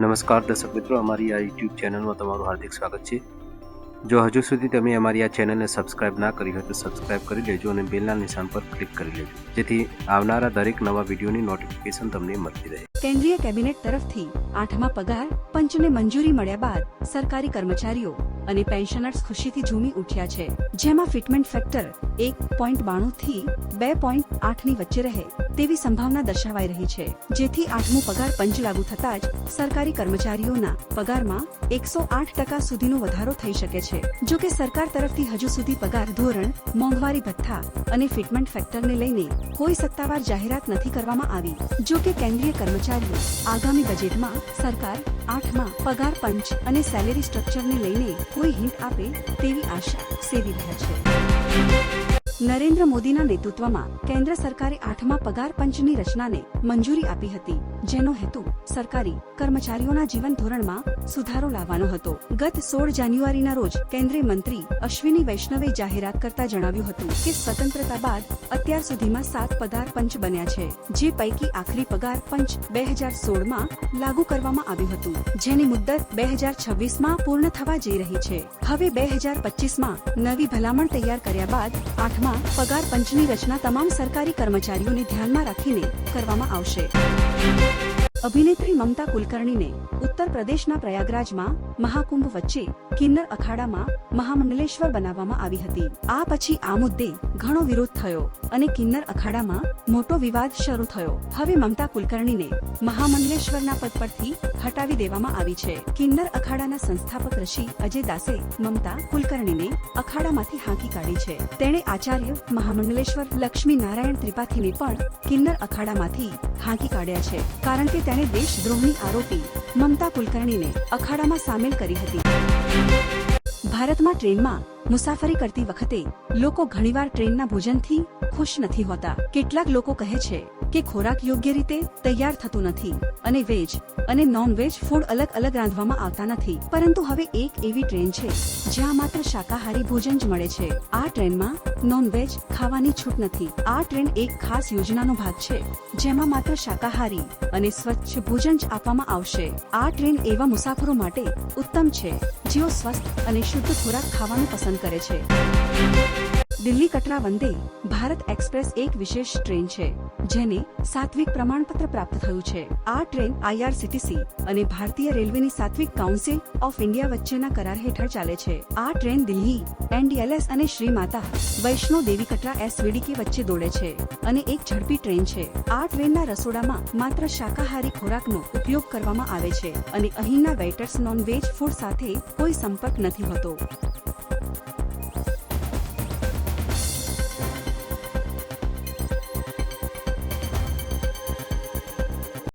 નમસ્કાર દર્શક મિત્રો, અમારી આ યુટ્યુબ ચેનલમાં તમારું હાર્દિક સ્વાગત છે. જો હજુ સુધી તમે અમારી આ ચેનલને સબસ્ક્રાઇબ ના કરી હોય તો સબસ્ક્રાઇબ કરી લેજો અને બેલના નિશાન પર ક્લિક કરી લેજો. જેથી આવનારા દરેક નવા વિડીયોની નોટિફિકેશન તમને મળતી રહે. કેન્દ્રીય કેબિનેટ તરફથી આઠમા પગાર, પંચને મંજૂરી મળ્યા બાદ સરકારી કર્મચારીઓ અને પેન્શનર્સ ખુશીથી ઝૂમી ઉઠ્યા છે. જેમાં ફિટમેન્ટ ફેક્ટર એક પોઈન્ટ બાણું થી બે પોઈન્ટ આઠની વચ્ચે રહે તેવી સંભાવના દર્શાવાઈ રહી છે. જેથી આઠમું પગાર પંચ લાગુ થતાં જ સરકારી કર્મચારીઓના પગારમાં એકસો આઠ ટકા સુધીનો વધારો થઈ શકે છે. જો કે સરકાર તરફથી હજુ સુધી પગાર ધોરણ, મોંઘવારી ભથ્થા અને ફિટમેન્ટ ફેક્ટરને લઈને કોઈ સત્તાવાર જાહેરાત નથી કરવામાં આવી. જો કે કેન્દ્રીય કર્મચારીઓ આગામી બજેટમાં સરકાર આઠમાં પગાર પંચ અને સેલેરી સ્ટ્રક્ચરને લઈને કોઈ હિંટ આપે તેવી આશા સેવી રહ્યા છે. નરેન્દ્ર મોદીના નેતૃત્વમાં કેન્દ્ર સરકારે આઠમા પગાર પંચની રચનાને મંજૂરી આપી હતી, જેનો હેતુ સરકારી કર્મચારીઓના જીવન ધોરણમાં સુધારો લાવવાનો હતો. ગત સોળ જાન્યુઆરીના રોજ કેન્દ્રીય મંત્રી અશ્વિની વૈષ્ણવે જાહેરાત કરતા જણાવ્યું હતું કે સ્વતંત્રતા બાદ અત્યાર સુધીમાં સાત પગાર પંચ બન્યા છે, જે પૈકી આખરી પગાર પંચ બે હજાર સોળમાં લાગુ કરવામાં આવ્યું હતું. જેની મુદ્દત બે હજાર છવ્વીસમાં પૂર્ણ થવા જઈ રહી છે. હવે બે હજાર પચીસમાં નવી ભલામણ તૈયાર કર્યા બાદ આઠમા પગાર પંચની રચના તમામ સરકારી કર્મચારીઓને ધ્યાનમાં રાખીને કરવામાં આવશે. અભિનેત્રી મમતા કુલકર્ણીને ઉત્તર પ્રદેશના પ્રયાગરાજમાં મહાકુંભ વચ્ચે કિન્નર અખાડામાં મહામંડલેશ્વર બનાવવામાં આવી હતી. આ પછી આ મુદ્દે ઘણો વિરોધ થયો અને કિન્નર અખાડામાં મોટો વિવાદ શરૂ થયો. હવે મમતા કુલકર્ણીને મહામંડલેશ્વરના પદ પરથી હટાવી દેવામાં આવી છે. કિન્નર અખાડાના સંસ્થાપક ઋષિ અજય દાસે મમતા કુલકર્ણીને અખાડામાંથી હાંકી કાઢી છે. તેણે આચાર્ય મહામંડલેશ્વર લક્ષ્મી નારાયણ ત્રિપાઠીને પણ કિન્નર અખાડામાંથી હાંકી કાઢ્યા છે. કારણ કે તેણે દેશદ્રોહની આરોપી મમતા કુલકર્ણીને અખાડામાં સામેલ કરી હતી. ભારતમાં ટ્રેનમાં મુસાફરી કરતી વખતે લોકો ઘણીવાર ટ્રેનના ભોજનથી ખુશ નથી હોતા. કેટલાક લોકો કહે છે કે ખોરાક યોગ્ય રીતે તૈયાર થતું નથી અને વેજ અને નોન વેજ ફૂડ અલગ અલગ રાંધવામાં આવતા નથી. પરંતુ હવે એક એવી ટ્રેન છે જ્યાં માત્ર શાકાહારી ભોજન જ મળે છે. આ ટ્રેનમાં નોન વેજ ખાવાની છૂટ નથી. આ ટ્રેન એક ખાસ યોજનાનો ભાગ છે, જેમાં માત્ર શાકાહારી અને સ્વચ્છ ભોજન જ આપવામાં આવશે. આ ટ્રેન એવા મુસાફરો માટે ઉત્તમ છે જેઓ સ્વસ્થ અને શુદ્ધ ખોરાક ખાવાનું પસંદ કરે છે. દિલ્હી કટરા વંદે ભારત એક્સપ્રેસ એક વિશેષ ટ્રેન છે, જેને સાત્વિક પ્રમાણપત્ર પ્રાપ્ત થયું છે. આ ટ્રેન આઈઆરસીટીસી અને ભારતીય રેલવેની સાત્વિક કાઉન્સિલ ઓફ ઇન્ડિયા વચ્ચેના કરાર હેઠળ ચાલે છે. આ ટ્રેન દિલ્હી એનડીએલએસ અને શ્રી માતા વૈષ્ણો દેવી કટરા એસવીડીકે વચ્ચે દોડે છે અને એક ઝડપી ટ્રેન છે. આ ટ્રેનના રસોડામાં માત્ર શાકાહારી ખોરાકનો ઉપયોગ કરવામાં આવે છે અને અહીંના વેઇટર્સ નોન વેજ ફૂડ સાથે કોઈ સંપર્ક નથી હોતો.